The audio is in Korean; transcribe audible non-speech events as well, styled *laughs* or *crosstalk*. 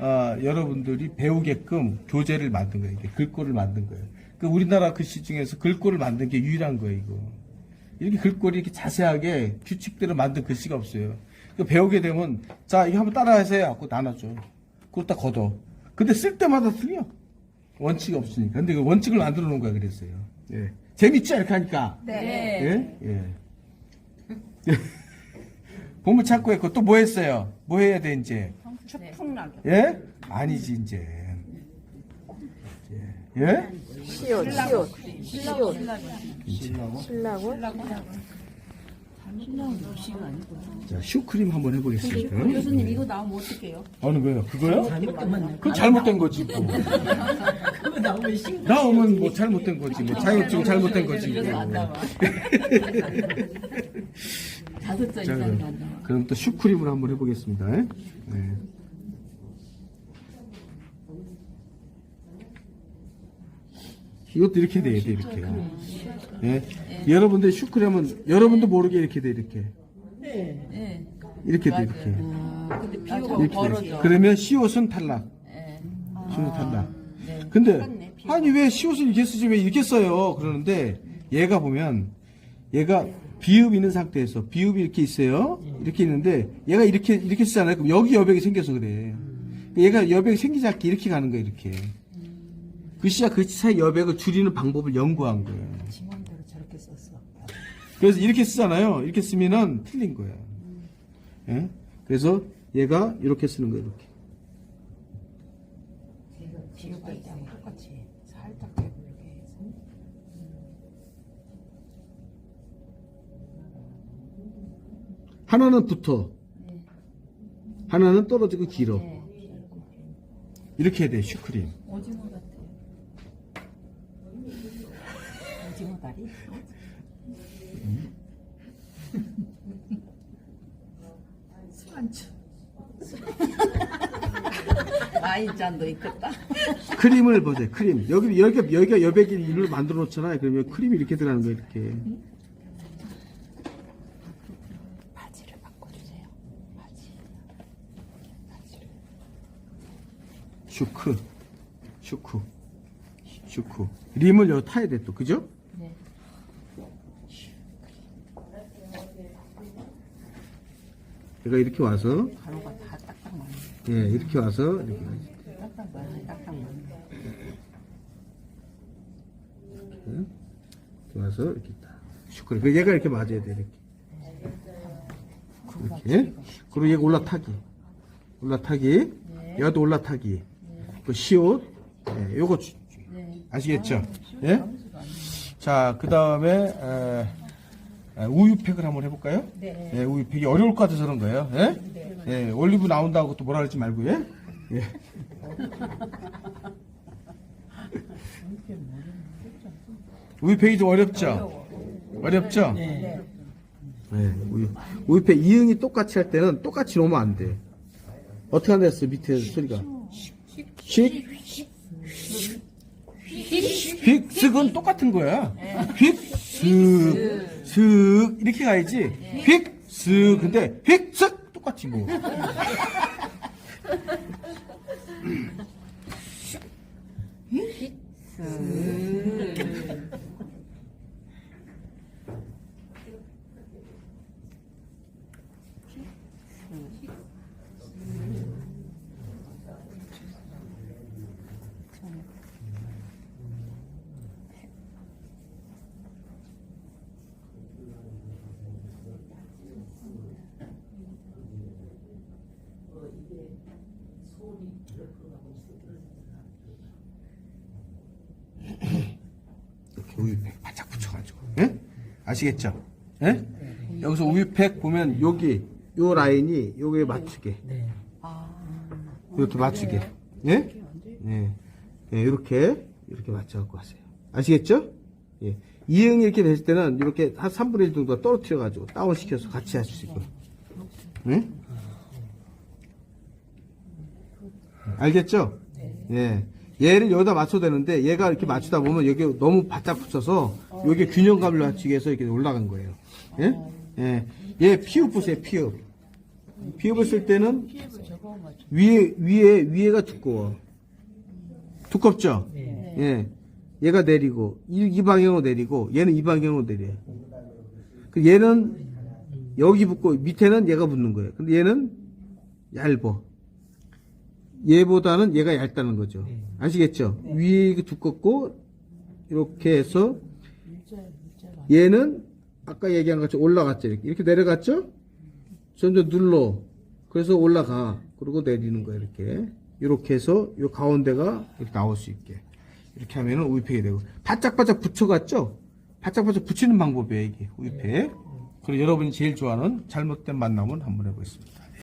어, 여러분들이 배우게끔 교재를 만든 거예요. 이게 글꼴을 만든 거예요. 그 우리나라 글씨 중에서 글꼴을 만든 게 유일한 거예요, 이거. 이렇게 글꼴이 이렇게 자세하게 규칙대로 만든 글씨가 없어요. 그 배우게 되면 자 이거 한번 따라하세요 하고 나눠줘. 그걸 딱 걷어. 근데 쓸 때마다 틀려. 원칙이 없으니까. 근데 그 원칙을 만들어 놓은 거야 그랬어요. 예. 재밌죠 이렇게 하니까. 네. 예? 예. *laughs* 보물 찾고 했고 또 뭐 했어요? 뭐 해야 돼 이제? 추풍낙엽. 예? 아니지 이제. 예? 시옷, 시옷, 시옷. 신라고? 신라고? 자 슈크림 한번 해보겠습니다. 교수님 이거 나오면 어떡해요? 어느 거요? 그거요? 그 잘못된 거지. 뭐. 나오면 뭐 잘못된 거지. 뭐 자격증 잘못된 거지. 뭐. 다섯 *laughs* 자 나와. 그럼, 그럼 또 슈크림을 한번 해보겠습니다. 네. 이것도 이렇게 돼야 돼 이렇게. 예. 여러분들 슈크림은 여러분도 모르게 이렇게 돼 이렇게. 네. 이렇게 돼 이렇게. 아, 근데 이렇게 돼. 벌어져. 그러면 시옷은 탈락. 네. 시옷은 탈락. 네. 근데 똑같네. 아니 왜 시옷을 이렇게 쓰지 왜 이렇게 써요? 그러는데 얘가 보면 얘가 비읍 있는 상태에서 비읍이 이렇게 있어요. 이렇게 있는데 얘가 이렇게 이렇게 쓰잖아요. 그럼 여기 여백이 생겨서 그래. 얘가 여백이 생기지 않게 이렇게 가는 거야 이렇게. 글씨와 글씨 사이 여백을 줄이는 방법을 연구한 거예요. 지맘대로 저렇게 썼어. 그래서 이렇게 쓰잖아요. 이렇게 쓰면은 틀린 거야. 예? 그래서 얘가 이렇게 쓰는 거예요. 이렇게. 비유가 있잖아. 똑같이 살짝 대고 이렇게 해서. 하나는 붙어. 하나는 떨어지고 길어. 이렇게 해야 돼, 슈크림. 오징어 다리? 술안주. 와인잔도 있겠다. *laughs* 크림을 보세요, 크림. 여기, 여기가, 여기가 여백이 일로 만들어 놓잖아요. 그러면 크림이 이렇게 들어가는 거예요, 이렇게. 바지를 바꿔주세요. 바지. 바지를. 슈크. 슈크. 슈크. 림을 여기 타야 돼, 또. 그죠? 네. 내가 이렇게 와서, 가루가 다. 예, 이렇게 와서, 이렇게. 맞네. 이렇게 와서, 이렇게 딱. 슈크림. 그 얘가 이렇게 맞아야 돼, 이렇게. 이렇게. 그리고 얘가 올라타기. 올라타기. 얘도 올라타기. 그 시옷. 예, 요거 주- 아시겠죠? 예? 자, 그 다음에 우유팩을 한번 해볼까요? 네. 우유팩이 어려울 것 같아서 그런 거예요. 예? 예, 올리브 나온다고 또 뭐라 그러지 말고, 예? 예. 우유팩이 좀 어렵죠? 어렵죠? 네. 우유. 우유팩 이응이 똑같이 할 때는 똑같이 놓으면 안 돼. 어떻게 한댔어, 밑에 소리가? 식? 휙, 슥은 똑같은 거야. 휙, 슥, 슥, 이렇게 가야지. 휙, 슥, 근데 휙, 슥, 똑같이 뭐. 이렇게 우유팩 바짝 붙여가지고. 예? 아시겠죠? 예? 여기서 우유팩 보면 여기, 요 라인이 여기에 맞추게. 이렇게 맞추게. 예? 예. 예, 이렇게, 이렇게 맞춰 갖고 하세요. 아시겠죠? 예. 이응이 이렇게 됐을 때는 이렇게 한 3분의 1 정도 떨어뜨려 가지고 다운 시켜서 같이 할수 있고. 예? 알겠죠? 예. 얘를 여기다 맞춰야 되는데 얘가 이렇게 맞추다 보면 여기 너무 바짝 붙여서 여기 균형감을 맞추기 위해서 이렇게 올라간 거예요. 예? 예. 얘 피읍 보세요, 피읍. 비읍을 쓸 때는. 위에 위에 위에가 두꺼워. 두껍죠? 네. 예. 얘가 내리고 이, 이 방향으로 내리고 얘는 이 방향으로 내려. 그 얘는 여기 붙고 밑에는 얘가 붙는 거예요. 근데 얘는 얇어. 얘보다는 얘가 얇다는 거죠. 아시겠죠? 위에 이게 두껍고 이렇게 해서. 얘는 아까 얘기한 것처럼 올라갔죠. 이렇게, 이렇게 내려갔죠? 점점 눌러. 그래서 올라가. 그리고 내리는 거야, 이렇게. 이렇게 해서 요 가운데가 이렇게 나올 수 있게. 이렇게 하면은 우유팩이 되고. 바짝바짝 붙여갔죠? 바짝바짝 붙이는 방법이에요, 이게. 우유팩. 그리고 여러분이 제일 좋아하는 잘못된 만남은 한번 해보겠습니다.